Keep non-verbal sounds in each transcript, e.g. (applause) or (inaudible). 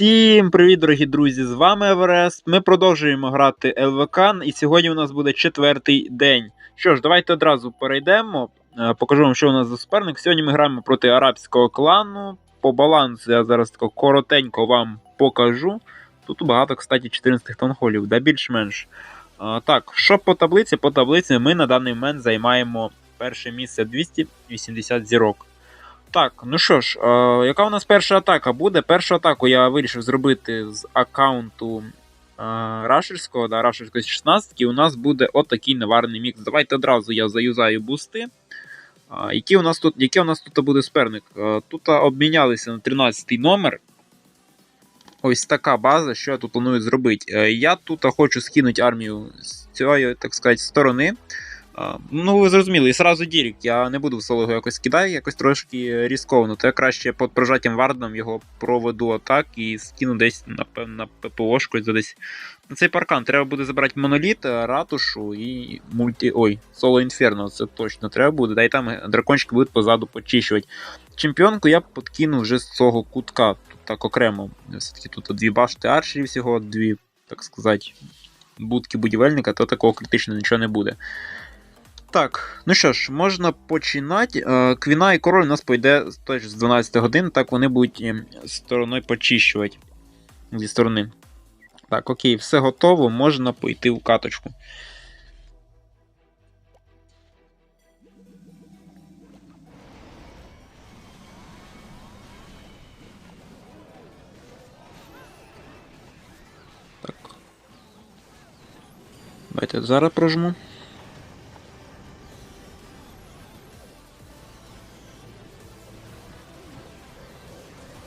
Всім привіт, дорогі друзі! З вами Еверест. Ми продовжуємо грати ЛВК, і сьогодні у нас буде четвертий день. Що ж, давайте одразу перейдемо. Е, Покажу вам, що у нас за суперник. Сьогодні ми граємо проти арабського клану. По балансу я зараз тако коротенько вам покажу. Тут багато, кстати, 14 тонхолів, да більш-менш. Так, що по таблиці? По таблиці ми на даний момент займаємо перше місце 280 зірок. Так, ну що ж, е, яка у нас перша атака буде? Першу атаку я вирішив зробити з аккаунту е, Рашерського, да, Рашерської 16, і у нас буде отакий наварний мікс. Давайте одразу я заюзаю бусти. А, Який у нас тут який у нас тут буде суперник? Е, Тут обмінялися на 13 номер. Ось така база, що я тут планую зробити. Е, Я тут хочу скинути армію з цієї, так сказати, сторони. Ну, ви зрозуміли, і сразу Дірік. Я не буду в солого якось кидаю, якось трошки різковано. То я краще під прожаттям вардом його проведу атак і скину десь, напевно, на ППОшку за десь. На цей паркан треба буде забрати моноліт, ратушу і мульті. Ой, соло інферно, це точно треба буде. Да і там дракончики будуть позаду почищувати. Чемпіонку я подкину вже з цього кутка. Тут так окремо. Все-таки тут дві башти арчерів всього, дві, так сказати, будки будівельника, то такого критично нічого не буде. Так, ну що ж, можна починати. Е, Квіна і король у нас пойде теж з 12 годин, так вони будуть е, стороною почищувати зі сторони. Так, окей, все готово, можна пойти в каточку. Так. Давайте зараз прожму.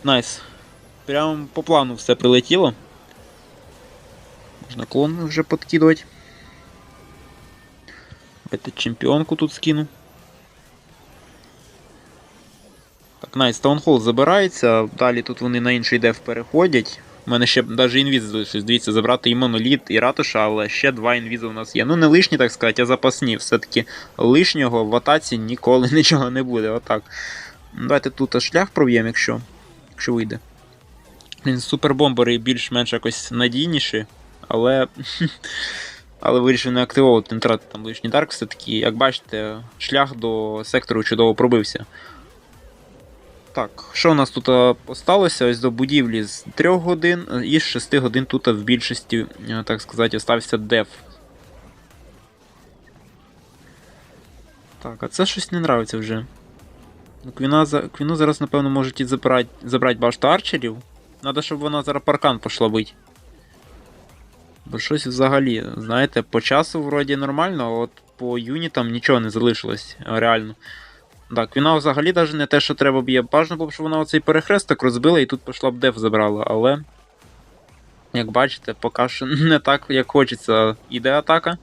Найс. Прям по плану все прилетіло. Можна клон вже подкидувати. Давайте чемпіонку тут скину. Так, найс, таунхол забирається. Далі тут вони на інший деф переходять. У мене ще навіть інвіз залишився. Дивіться, забрати і моноліт, і ратуша, але ще два інвізи у нас є. Ну, не лишні, так сказати, а запасні. Все-таки лишнього в атаці ніколи (laughs) нічого не буде. Отак. Давайте тут шлях проб'ємо, якщо якщо вийде. Супербомбери більш-менш якось надійніші, але. (laughs) Але вирішив не активовувати, не там лишній дарк. Все-таки, як бачите, шлях до сектору чудово пробився. Так, що у нас тут осталося? Ось до будівлі з 3 годин і з 6 годин тут в більшості, е, так сказати, остався деф. Так, а це щось не нравиться вже. Ну, Квіна. Квіну зараз, напевно, можуть і забрати, забрати башту арчерів. Надо, щоб вона зараз паркан пішла бить. Бо щось взагалі, знаєте, по часу вроді нормально, а от по юнітам нічого не залишилось, реально. Так, Квіна взагалі навіть не те, що треба б'є. Бажано було б, щоб вона оцей перехресток розбила і тут пішла б деф забрала, але. Як бачите, поки що не так, як хочеться, іде атака.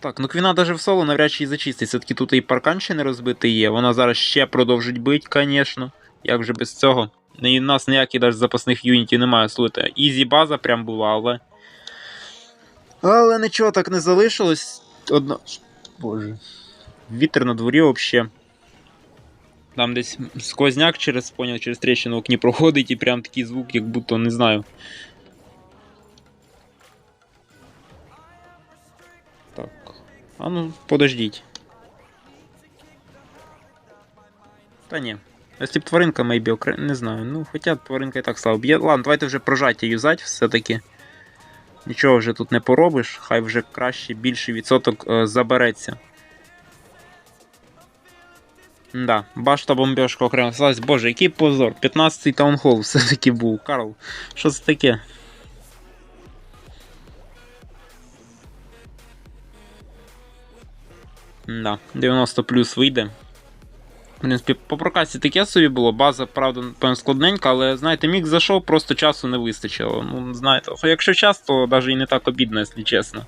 Так, ну Квіна навіть в соло навряд чи і зачистить. Все-таки тут і паркан ще не розбитий є. Вона зараз ще продовжить бить, звісно. Як же без цього? В нас ніяких навіть запасних юнітів немає. Слухайте, ізі база прям була, але. Але нічого так не залишилось. Одно. Боже. Вітер на дворі взагалі. Там десь сквозняк через поняв, через тріщину в окні проходить і прям такий звук, як будто не знаю. А ну, подождіть. Та ні. Якщо б тваринка мейбі окремо, не знаю. Ну, хоча тваринка і так слава б'є. Ладно, давайте вже прожаття юзать все-таки. Нічого вже тут не поробиш, хай вже краще більший відсоток е, забереться. Да, башта бомбежка окремо сталась. Боже, який позор. 15-й таунхол все-таки був. Карл, що це таке? Да, 90 плюс вийде. В принципі, по прокасі таке собі було. База, правда, певно, складненька, але знаєте, мік зайшов, просто часу не вистачило. Ну, знаєте, якщо час, то навіть і не так обідно, якщо чесно.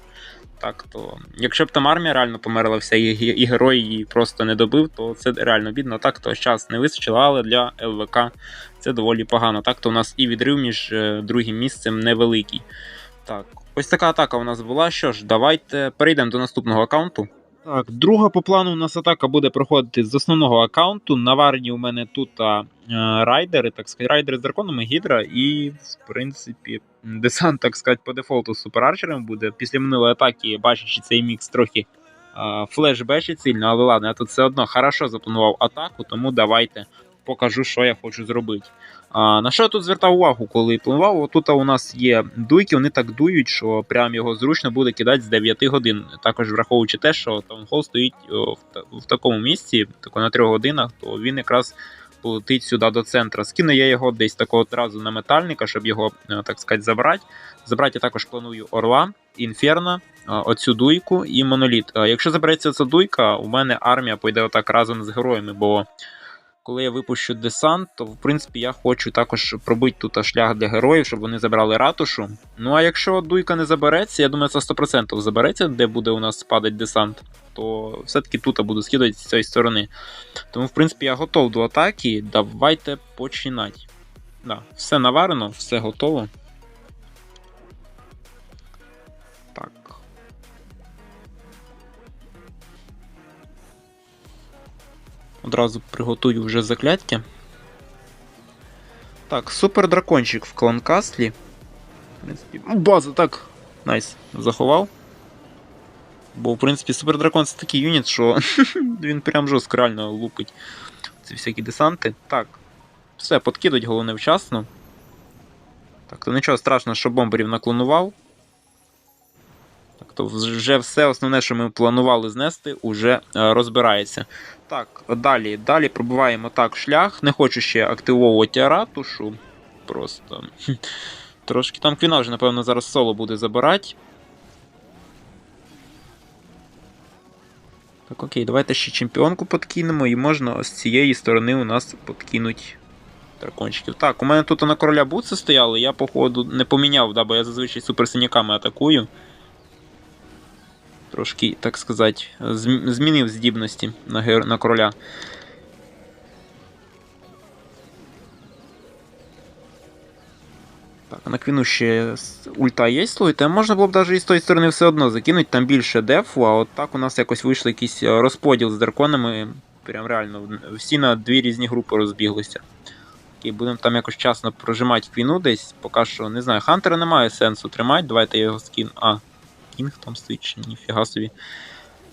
Так, то Якщо б там армія реально померла вся і, і герой її просто не добив, то це реально бідно. Так, то час не вистачило, але для ЛВК це доволі погано. Так, то у нас і відрив між е, другим місцем невеликий. Так, ось така атака у нас була. Що ж, давайте перейдемо до наступного аккаунту. Так, друга по плану у нас атака буде проходити з основного аккаунту. Наварні у мене тут а, е, райдери, так сказати, райдери з драконами, гідра, і, в принципі, десант, так сказати, по дефолту з суперарчером буде. Після минулої атаки, бачачи цей мікс трохи а, флешбешить сильно, але ладно, я тут все одно хорошо запланував атаку, тому давайте покажу, що я хочу зробити. А, На що я тут звертав увагу, коли планував? Тут у нас є дуйки, вони так дують, що прям його зручно буде кидати з 9 годин. Також враховуючи те, що таунхол стоїть в, в такому місці, тако на 3 годинах, то він якраз полетить сюди до центра. Скину я його десь такого одразу на метальника, щоб його, е, так сказати, забрати. Забрати я також планую орла, інферно, е, оцю дуйку і моноліт. Е, Якщо забереться ця дуйка, у мене армія пойде отак разом з героями, бо коли я випущу десант, то в принципі я хочу також пробити тут шлях для героїв, щоб вони забрали ратушу. Ну а якщо дуйка не забереться, я думаю, це 100% забереться, де буде у нас падати десант, то все-таки тут буду скидати з цієї сторони. Тому, в принципі, я готов до атаки. Давайте починати. Да, все наварено, все готово. Одразу приготую вже закляття. Так, супер дракончик в кланкаслі. В принципі, ну, база, так. Найс. Заховав. Бо, в принципі, супер дракон це такий юніт, що (laughs) він прям жорстко реально лупить ці всякі десанти. Так. Все, подкидуть, головне вчасно. Так, то нічого страшного, що бомберів наклонував. Так, вже все основне, що ми планували знести, уже е, розбирається. Так, далі. Далі пробиваємо так шлях. Не хочу ще активовувати ратушу. Просто. Трошки там квіна вже, напевно, зараз соло буде забирати. Так, окей, давайте ще чемпіонку подкинемо, і можна з цієї сторони у нас подкинуть дракончиків. Так, у мене тут на короля бутси стояли, я, походу, не поміняв, да, бо я зазвичай суперсиняками атакую. Трошки, так сказати, змінив здібності на, на короля. Так, на квіну ще ульта є, слухайте, а можна було б навіть і з тої сторони все одно закинути, там більше дефу, а от так у нас якось вийшло якийсь е, розподіл з драконами. Прям реально, всі на дві різні групи розбіглися. І будемо там якось часно прожимати квіну десь, поки що, не знаю, Хантера немає сенсу тримати, давайте я його скину. А, Кінг там стоїть, чи ніфіга собі.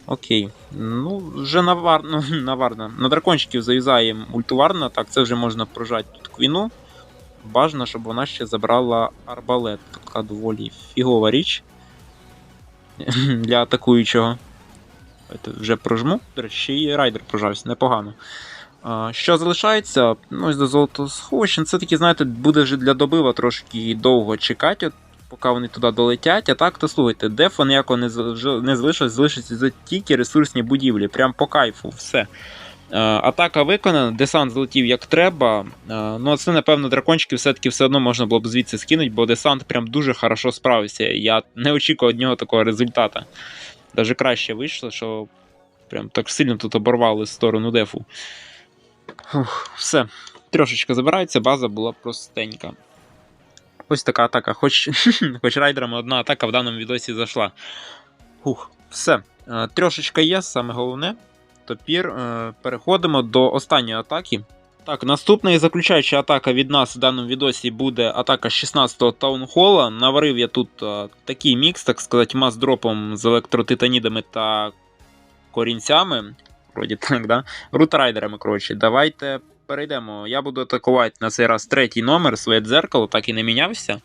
Окей. Ну, вже наварно, (laughs) наварно. На дракончиків заюзаємо ультуварно, так, це вже можна прожати тут квіну. Бажано, щоб вона ще забрала арбалет. Така доволі фігова річ (laughs) для атакуючого. Давайте вже прожму. До речі, і райдер прожався, непогано. Що залишається? Ну, ось до золотосховища. Це таки, знаєте, буде вже для добива трошки довго чекати, от, поки вони туди долетять. А так, то слухайте, дефа ніякого не, не залишилось, залишаться за тільки ресурсні будівлі. Прям по кайфу, все. Е, Атака виконана, десант злетів як треба. Е, Ну, це, напевно, дракончики все-таки все одно можна було б звідси скинути, бо десант прям дуже хорошо справився. Я не очікував від нього такого результату. Даже краще вийшло, що прям так сильно тут оборвали сторону дефу. Фух, все. Трошечка забирається, база була простенька. Ось така атака. Хоч, (laughs) хоч райдерам одна атака в даному відосі зайшла. Фух, все. Е, Трошечка є, саме головне. Тепер е, переходимо до останньої атаки. Так, наступна і заключаюча атака від нас в даному відосі буде атака 16-го таунхола. Наварив я тут е, такий мікс, так сказати, мас-дропом з електротитанідами та корінцями. Вроді так, да? Рутрайдерами, коротше. Давайте перейдемо. Я буду атакувати на цей раз третій номер, своє дзеркало, так і не мінявся.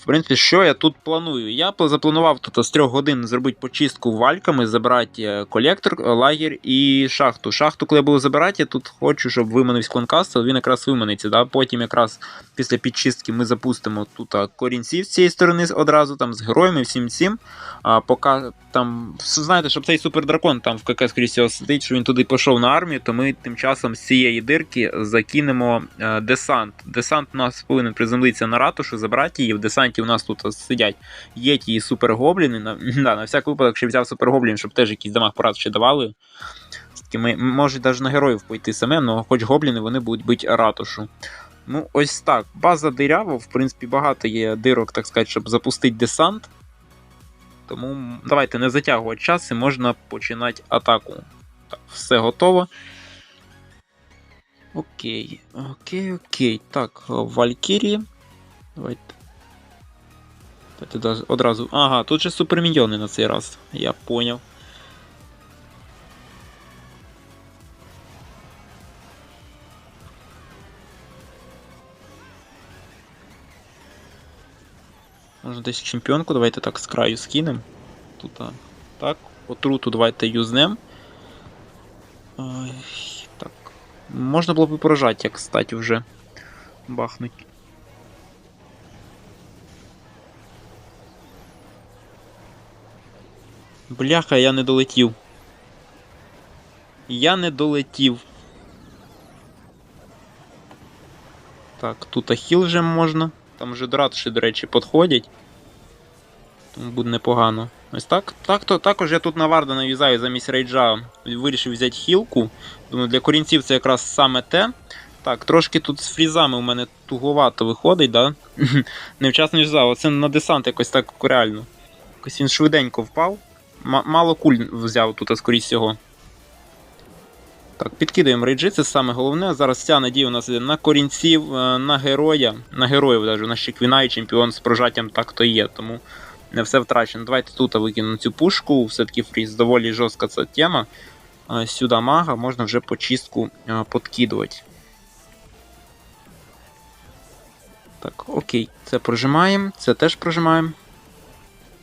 В принципі, що я тут планую? Я пла- запланував тут з трьох годин зробити почистку вальками, забрати е, колектор, е, лагер і шахту. Шахту, коли я буду забирати, я тут хочу, щоб виманився кланкастл, він якраз виманиться. Да? Потім якраз після підчистки ми запустимо тут корінців з цієї сторони одразу, там з героями, всім всім. А поки там, знаєте, щоб цей супердракон там в КК, скоріше сидить, що він туди пішов на армію, то ми тим часом з цієї дирки закинемо е, десант. Десант у нас повинен приземлитися на ратушу, забрати її. В десанті у нас тут сидять єті і супергобліни. На, да, на всяк випадок, що взяв супергоблін, щоб теж якийсь дамаг порад ще давали. Все-таки ми можуть навіть на героїв пойти саме, але хоч гобліни вони будуть бити ратушу. Ну, ось так. База дирява, в принципі, багато є дирок, так сказати, щоб запустити десант. Тому давайте не затягувати час і можна починати атаку. Так, все готово. Окей, окей, окей. Так, Валькірії. Давайте. Давайте одразу-. Ага, тут же суперміньйони на цей раз. Я поняв. Можна десь чемпіонку, давайте так з краю скинем. Тут так. Отруту давайте юзнем. Ой, так. Можна було б поражати, як кстати, вже бахнуть. Бляха, я не долетів. Я не долетів. Так, тут ахіл вже можна. Там вже дратуші, до речі, підходять. Тому буде непогано. Ось так. так то, також я тут на Варда нав'язаю замість рейджа. Вирішив взяти хілку. Думаю, для корінців це якраз саме те. Так, трошки тут з фрізами у мене туговато виходить, да? (laughs) Невчасно в'язав. Оце на десант якось так реально. Якось він швиденько впав. М- мало куль взяв тут, скоріше всього. Так, підкидаємо рейджі, це саме головне. Зараз вся надія у нас іде на корінців, е, на героя, на героїв нас ще Квіна і чемпіон з прожаттям так то є, тому не все втрачено. Давайте тут викинемо цю пушку, все-таки фріз доволі жорстка ця тема. Е, Сюди мага, можна вже по чистку е, подкидувати. Так, окей, це прожимаємо, це теж прожимаємо.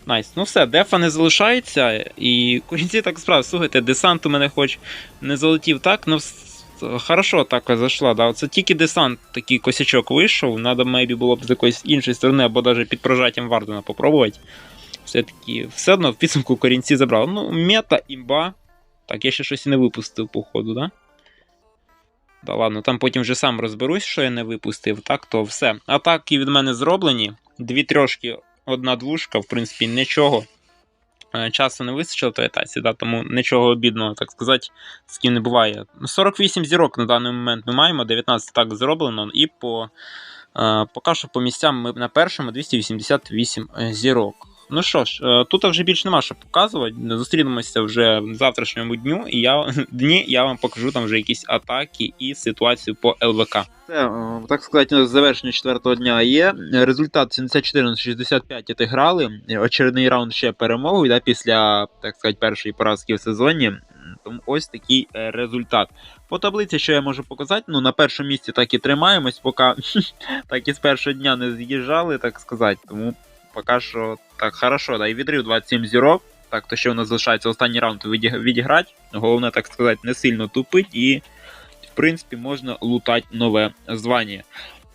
Найс. Ну все, дефа не залишається. І кінці так справді, слухайте, десант у мене хоч не залетів так, ну хорошо атака зайшла. Да? Це тільки десант такий косячок вийшов. Надо, мейбі, було б з якоїсь іншої сторони, або навіть під прожаттям Вардена попробувати. Все-таки все одно в підсумку корінці забрали. Ну, мета, імба. Так, я ще щось не випустив, походу, да? Да ладно, там потім вже сам розберусь, що я не випустив. Так, то все. Атаки від мене зроблені. Дві трьошки, одна двушка, в принципі, нічого. Е, Часу не вистачило той атаці, да, тому нічого обідного, так сказати, з ким не буває. 48 зірок на даний момент ми маємо, 19 так зроблено, і по е, поки що по місцям ми на першому 288 зірок. Ну що ж, е, тут вже більше нема що показувати. Зустрінемося вже в завтрашньому дню, і я (laughs) дні я вам покажу там вже якісь атаки і ситуацію по ЛВК. Це, е, так сказати, завершення четвертого дня є. Результат 74 на 65 грали. Очередний раунд ще перемогою да, після, так сказати, першої поразки в сезоні. Тому ось такий е, результат. По таблиці, що я можу показати, ну на першому місці так і тримаємось, поки (laughs) так і з першого дня не з'їжджали, так сказати. Тому поки що так хорошо, да, і відрив 27 зірок. Так, то ще у нас залишається останній раунд відіг- відіграти. Головне, так сказати, не сильно тупить і, в принципі, можна лутати нове звання.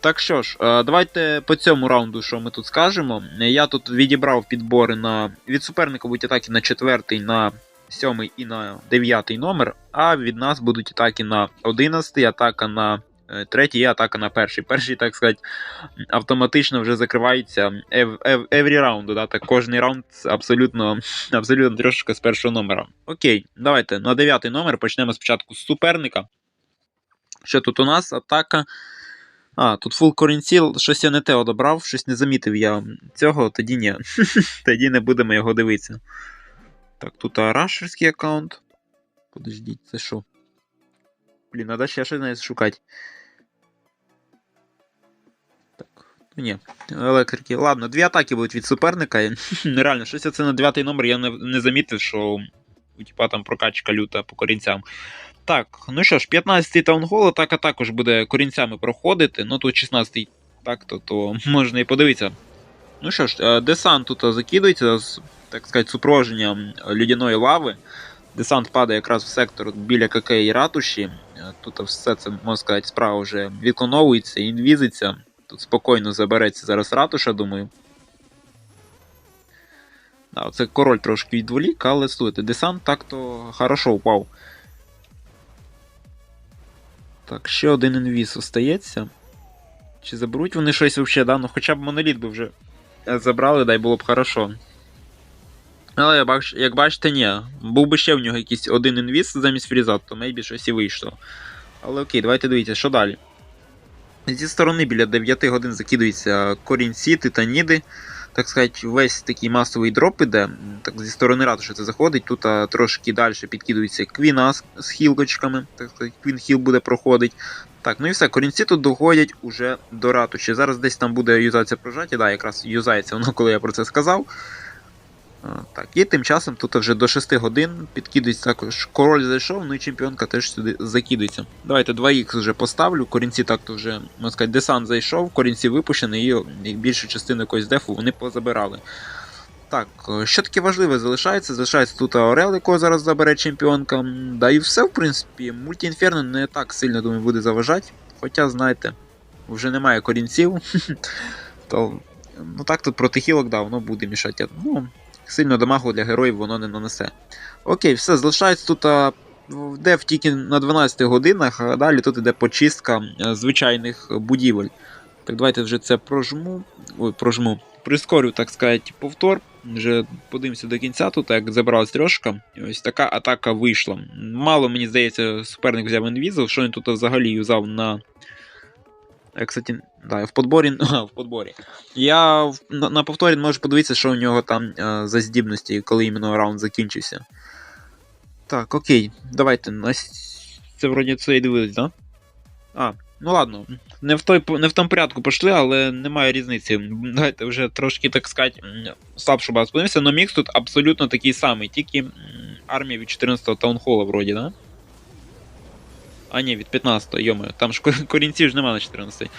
Так що ж, е, давайте по цьому раунду, що ми тут скажемо. Я тут відібрав підбори на від суперника будуть атаки на 4, на 7 і на 9 номер, а від нас будуть атаки на 11, атака на 3 і атака на перший. Перший, так сказати, автоматично вже закривається every round, да, так кожний раунд абсолютно, абсолютно трошки з першого номера. Окей, давайте на 9 номер почнемо спочатку з суперника. Що тут у нас? Атака. А, тут фул корінціл, щось я не те одобрав, щось не замітив я цього, тоді ні. (laughs) тоді не будемо його дивитися. Так, тут рашерський аккаунт. Подождіть, це що? Блін, треба ще щось шукати. Так, ну ні. Електрики. Ладно, дві атаки будуть від суперника. (laughs) Реально, щось це на дев'ятий номер я не, не замітив, що типа там прокачка люта по корінцям. Так, ну що ж, 15-й таунхол, атака також буде корінцями проходити. Ну тут 16-й так, то, то можна і подивитися. Ну що ж, е, десант тут закидується з, так сказати, супроводженням людяної лави. Десант падає якраз в сектор біля КК і ратуші. Е, Тут все це, можна сказати, справа вже виконовується, інвізиться. Тут спокійно забереться зараз ратуша, думаю. Да, оце король трошки відволік, але слухайте, десант так-то хорошо впав. Так, ще один інвіз остається. Чи заберуть вони щось взагалі, да? Ну хоча б моноліт би вже е, забрали, дай було б хорошо. Але як бач- як бачите, ні. Був би ще в нього якийсь один інвіз замість фріза, то мейбі щось і вийшло. Але окей, давайте дивіться, що далі. Зі сторони біля 9 годин закидуються корінці, титаніди. так сказати, весь такий масовий дроп іде. Так зі сторони ратуші це заходить. Тут а, трошки далі підкидується квіна з, з хілкочками. Так сказати, квін хіл буде проходить. Так, ну і все, корінці тут доходять уже до ратуші. Зараз десь там буде юзатися прожаття, да, якраз юзається воно, коли я про це сказав. Так, і тим часом тут вже до 6 годин підкидується також король зайшов, ну і чемпіонка теж сюди закидується. Давайте 2х вже поставлю. Корінці так-то вже, можна сказати, десант зайшов, корінці випущені, і, більшу частину якогось дефу вони позабирали. Так, е, що таке важливе залишається? Залишається тут Орел, якого зараз забере чемпіонка. Да і все, в принципі. Мультіінферно не так сильно, думаю, буде заважати. Хоча, знаєте, вже немає корінців. (laughs) То, ну так тут проти хілок, да, воно буде мішати. Ну, сильно дамагу для героїв воно не нанесе. Окей, все, залишається тут а, деф тільки на 12 годинах, а далі тут іде почистка звичайних будівель. Так, давайте вже це прожму. Ой, прожму. Прискорю, так сказати, повтор. Вже подивимося до кінця тут, як забралась трьошка. Ось така атака вийшла. Мало, мені здається, суперник взяв інвізов, що він тут взагалі юзав на. Я, кстати, да, в подборі. (laughs) В подборі. Я на, повторі можу подивитися, що у нього там е, за здібності, коли іменно раунд закінчився. Так, окей, давайте. Це вроді це і дивились, да? А, ну ладно. Не в, той, не в тому порядку пішли, але немає різниці. Давайте вже трошки, так сказати, слабшу базу подивимося, но мікс тут абсолютно такий самий, тільки армія від 14-го таунхола вроді, да? А ні, від 15-го, йоме, там ж ко- (laughs) корінців ж немає на 14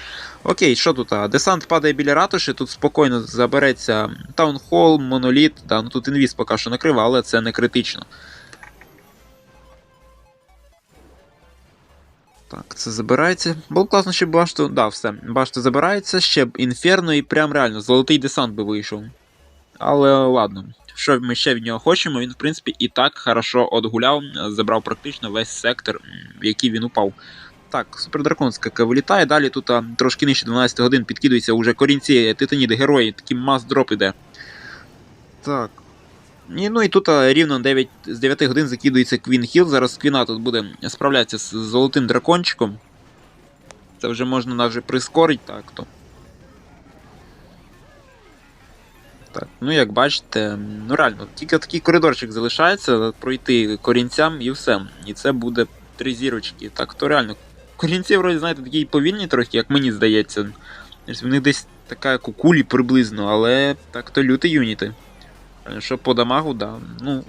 Окей, що тут? а? Десант падає біля ратуші, тут спокійно забереться таунхол, моноліт, да, ну тут інвіз поки що накрив, але це не критично. Так, це забирається. Було класно, щоб башту. Да, все. Башта забирається, ще б інферно і прям реально золотий десант би вийшов. Але ладно, що ми ще від нього хочемо, він, в принципі, і так хорошо одгуляв, забрав практично весь сектор, в який він упав. Так, супердракон скака вилітає. Далі тут а, трошки нижче 12 годин підкидуються уже корінці, титаніди, герої, такий мас-дроп іде. Так. І, ну і тут а, рівно 9, з 9 годин закидується Квін Хіл. Зараз Квіна тут буде справлятися з золотим дракончиком. Це вже можна навіть прискорити так то. Так, ну як бачите, ну реально, тільки такий коридорчик залишається, пройти корінцям і все. І це буде три зірочки. Так, то реально. Корінці, вроді, знаєте, такі повільні трохи, як мені здається. В них десь така як у приблизно, але так то люті юніти. Е, Що по дамагу, да. Ну,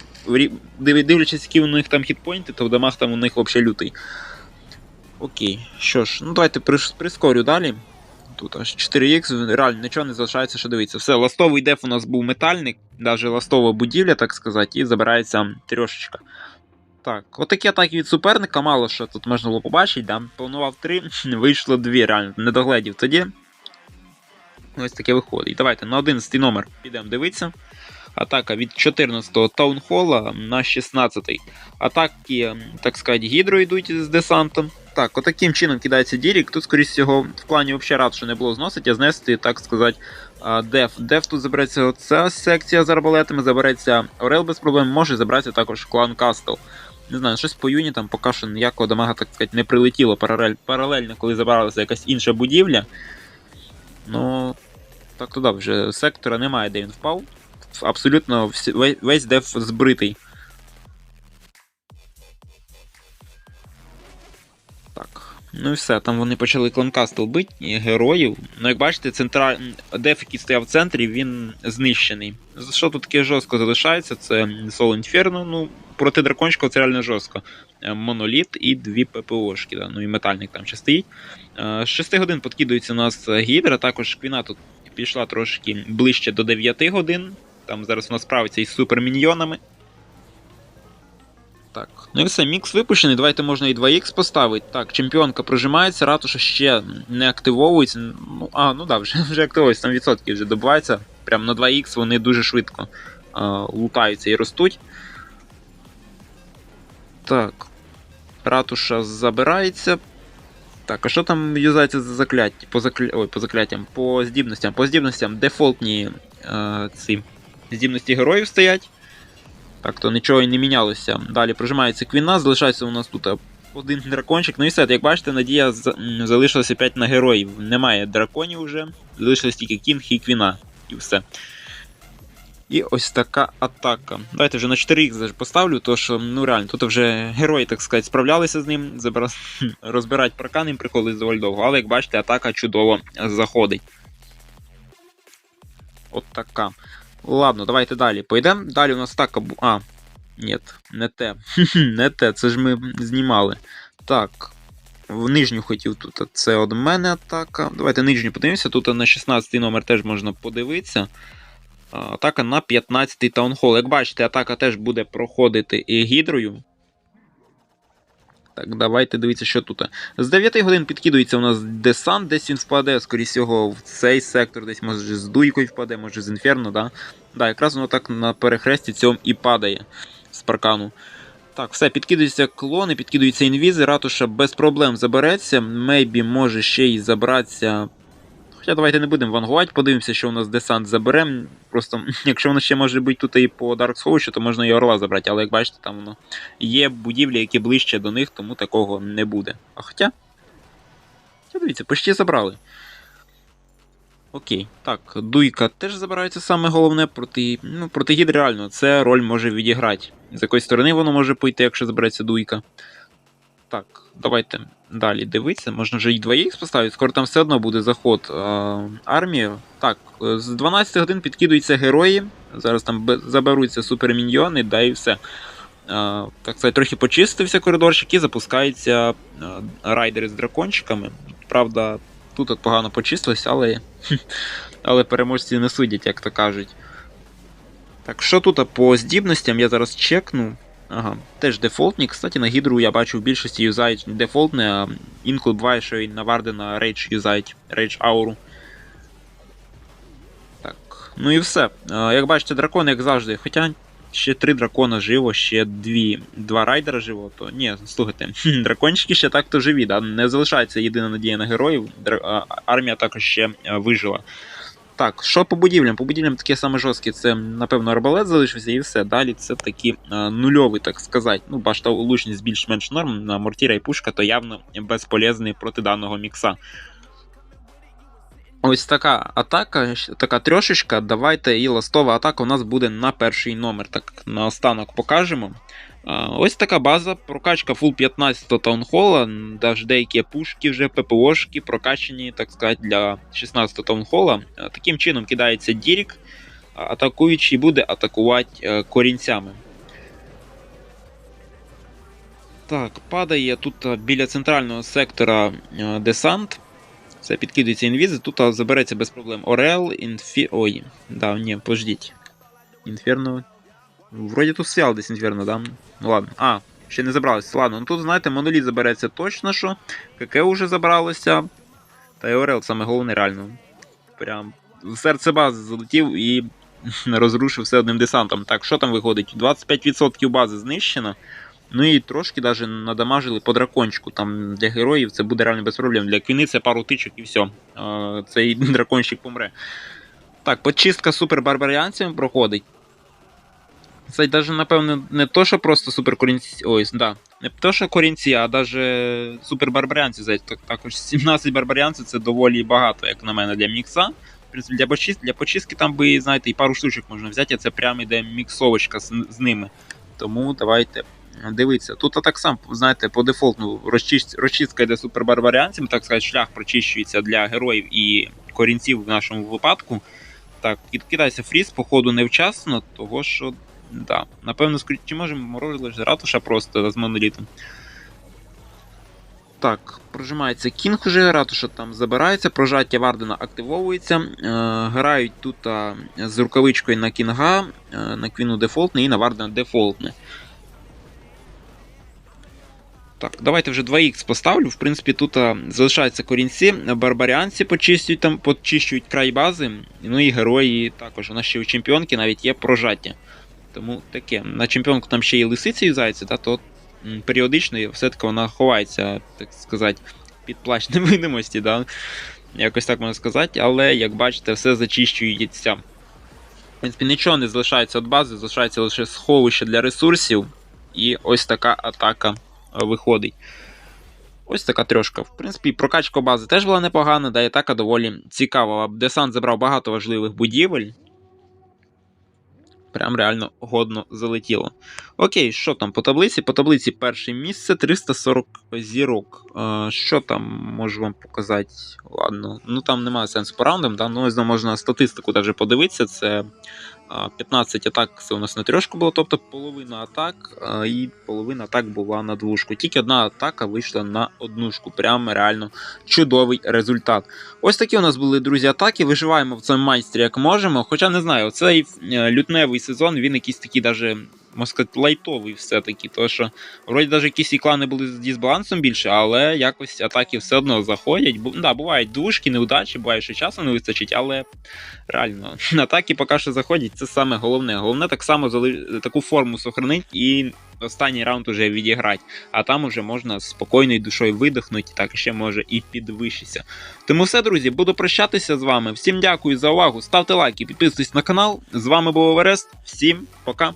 дивлячись, які у них там хітпойнти, то в дамаг там у них взагалі лютий. Окей, що ж, ну давайте прискорю далі. Тут аж 4х, реально нічого не залишається, що дивитися. Все, ластовий деф у нас був метальник, навіть ластова будівля, так сказати, і забирається трьошечка. Так, отакі атаки від суперника, мало що тут можна було побачити, да? планував 3, (laughs) вийшло 2, реально, не догледів тоді. Ось таке виходить. Давайте на 11 номер підемо дивитися. Атака від 14-го таунхола на 16-й. Атаки, так сказати, гідро йдуть з десантом. Так, отаким чином кидається Дірік. Тут, скоріш всього, в плані взагалі рад, що не було зносити, а знести, так сказати, деф. Деф тут забереться оця секція з арбалетами, забереться Орел без проблем, може забратися також клан Кастл. Не знаю, щось по юнітам поки що ніякого дамага, так сказати, не прилетіло паралель, паралельно, коли забралася якась інша будівля. Ну, так то да, вже сектора немає, де він впав. Абсолютно весь, деф збритий. Так. Ну і все, там вони почали кланкастл бити героїв. Ну, як бачите, центра... деф, який стояв в центрі, він знищений. Що тут таке жорстко залишається? Це Soul Inferno, ну, проти дракончика це реально жорстко. Е, Моноліт і дві ППОшки, да, ну і метальник там ще стоїть. Е, З 6 годин подкидується у нас гідра, також квіна тут пішла трошки ближче до 9 годин. Там зараз вона справиться із суперміньйонами. Так. Ну і все, мікс випущений. Давайте можна і 2х поставити. Так, чемпіонка прожимається, ратуша ще не активовується. Ну, а, ну да, вже, вже активовується, там відсотки вже добувається. Прям на 2х вони дуже швидко а, лутаються і ростуть. Так. Ратуша забирається. Так, а що там юзається за закляття? По закля... Ой, по закляттям, по здібностям. По здібностям дефолтні е, ці здібності героїв стоять. Так, то нічого і не мінялося. Далі прожимається квіна, залишається у нас тут е, один дракончик. Ну і все, як бачите, надія залишилася 5 на героїв. Немає драконів вже, залишилось тільки кінг і квіна. І все. І ось така атака. Давайте вже на 4х поставлю, то що ну реально, тут вже герої, так сказати, справлялися з ним, забра... (laughs) розбирати паркан їм приходить доволі довго, але як бачите, атака чудово заходить. От така. Ладно, давайте далі. Пойдемо. Далі у нас так або. А, ні, не те. не те, це ж ми знімали. Так. В нижню хотів тут. Це од мене атака. Давайте нижню подивимося. Тут на 16 номер теж можна подивитися. Атака на 15-й таунхол. Як бачите, атака теж буде проходити і гідрою. Так, давайте дивіться, що тут. З 9 годин підкидується у нас десант, десь він впаде, скоріше всього, в цей сектор, десь може з дуйкою впаде, може з інферно, да? Да, якраз воно так на перехресті цьому і падає з паркану. Так, все, підкидуються клони, підкидуються інвізи, ратуша без проблем забереться. Мейбі може ще й забратися. Хоча давайте не будемо вангувати, подивимося, що у нас десант заберемо. Просто, (laughs) якщо воно ще може бути тут і по Dark Souls, то можна і орла забрати, але як бачите, там воно є будівлі, які ближче до них, тому такого не буде. А хоча. Дивіться, почти забрали. Окей, так, дуйка теж забирається саме головне проти. Ну, проти гід реально, це роль може відіграти. З якої сторони воно може пойти, якщо забереться дуйка. Так, давайте далі дивитися. Можна вже і 2х поставити, скоро там все одно буде заход а, армії. Так, з 12 годин підкидуються герої. Зараз там заберуться суперміньйони, да і все. А, так сказати, трохи почистився коридорчик і запускаються а, райдери з дракончиками. Правда, тут от погано почистилось, але але переможці не судять, як то кажуть. Так, що тут по здібностям? Я зараз чекну. Ага, теж дефолтні. Кстати, на гідру я бачу в більшості юзають дефолтне, а інколи буває, що і на Вардена рейдж юзають рейдж ауру. Так, ну і все. Як бачите, дракон, як завжди. Хоча ще три дракона живо, ще дві, два райдера живо, то ні, слухайте, (laughs) дракончики ще так-то живі, да? не залишається єдина надія на героїв. Армія також ще вижила. Так, що по будівлям? По будівлям таке саме жорстке, це, напевно, арбалет залишився і все. Далі це такі а, нульові, так сказати. Ну, бачите, лучність більш-менш норм на мортіра і пушка, то явно безполезний проти даного мікса. Ось така атака, така трьошечка. Давайте і ластова атака у нас буде на перший номер. Так, на останок покажемо. Ось така база, прокачка full 15 таунхола, навіть деякі пушки вже ППОшки прокачені, так сказати, для 16 таунхола. Таким чином кидається Дірік, атакуючий буде атакувати е, корінцями. Так, падає тут біля центрального сектора е, десант. Все, підкидується інвізи, тут забереться без проблем. Орел, інфі. Ой, да, ні, пождіть. Інферно. Вроді тут стоял десь інферно, да? Ну ладно. А, ще не забралося. Ладно, ну тут, знаєте, моноліт забереться точно що. КК вже забралося. Та і Орел саме головне, реально. Прям в серце бази залетів і (laughs) розрушив все одним десантом. Так, що там виходить? 25% бази знищено. Ну і трошки даже надамажили по дракончику. Там для героїв це буде реально без проблем. Для квіни це пару тичок і все. Цей (laughs) дракончик помре. Так, почистка супер барбаріанцями проходить. Це навіть, напевно, не то, що просто супер корінці. Ой, да. Не то, що корінці, а навіть супер барбаріанці. Також 17 барбаріанців це доволі багато, як на мене, для мікса. В принципі, для почистки, для почистки там би, знаєте, і пару штучок можна взяти, а це прямо йде міксовочка з, з ними. Тому давайте дивитися. Тут так само, знаєте, по дефолтну розчистка йде супербарбаріанцям, так сказати, шлях прочищується для героїв і корінців в нашому випадку. Так, кидається фріз, походу, невчасно, того що. Да, напевно, чи можемо морозити ратуша просто з монолітом. Так, прожимається кінг уже, ратуша там забирається, прожаття Вардена активовується. Е, Грають тут а, з рукавичкою на кінга, е, на квіну дефолтне і на Вардена дефолтне. Так, давайте вже 2х поставлю. В принципі, тут а, залишаються корінці, барбаріанці почищують там, почищують край бази. Ну і герої також. У нас ще у чемпіонки навіть є прожаття. Тому таке. На чемпіонку там ще і лисиці юзаються, та, то періодично все-таки вона ховається, так сказати, під плащ (laughs) невидимості. Да? Якось так можна сказати, але, як бачите, все зачищується. В принципі, нічого не залишається від бази, залишається лише сховище для ресурсів. І ось така атака виходить. Ось така трьошка. В принципі, прокачка бази теж була непогана, да і атака доволі цікава. Десант забрав багато важливих будівель. Прям реально годно залетіло. Окей, що там по таблиці? По таблиці перше місце 340 зірок. Е, що там можу вам показати? Ладно, ну там немає сенсу по раундам, да? ну, можна статистику навіть подивитися. Це 15 атак це у нас на трьошку було, тобто половина атак, і половина атак була на двушку. Тільки одна атака вийшла на однушку. Прямо реально чудовий результат. Ось такі у нас були, друзі, атаки. Виживаємо в цьому майстрі як можемо. Хоча не знаю, цей е, лютневий сезон він якийсь такий даже. Можна сказати, лайтовий все-таки, тому що вроді навіть якісь і клани були з дисбалансом більше, але якось атаки все одно заходять. Бу, да, бувають душки, неудачі, буває, що часу не вистачить, але реально (laughs) атаки поки що заходять, це саме головне. Головне так само зали... таку форму сохранити і останній раунд уже відіграти. А там уже можна спокійною душою видихнути, так ще може і підвищитися. Тому все, друзі, буду прощатися з вами. Всім дякую за увагу. Ставте лайки, підписуйтесь на канал. З вами був Оверест. Всім пока.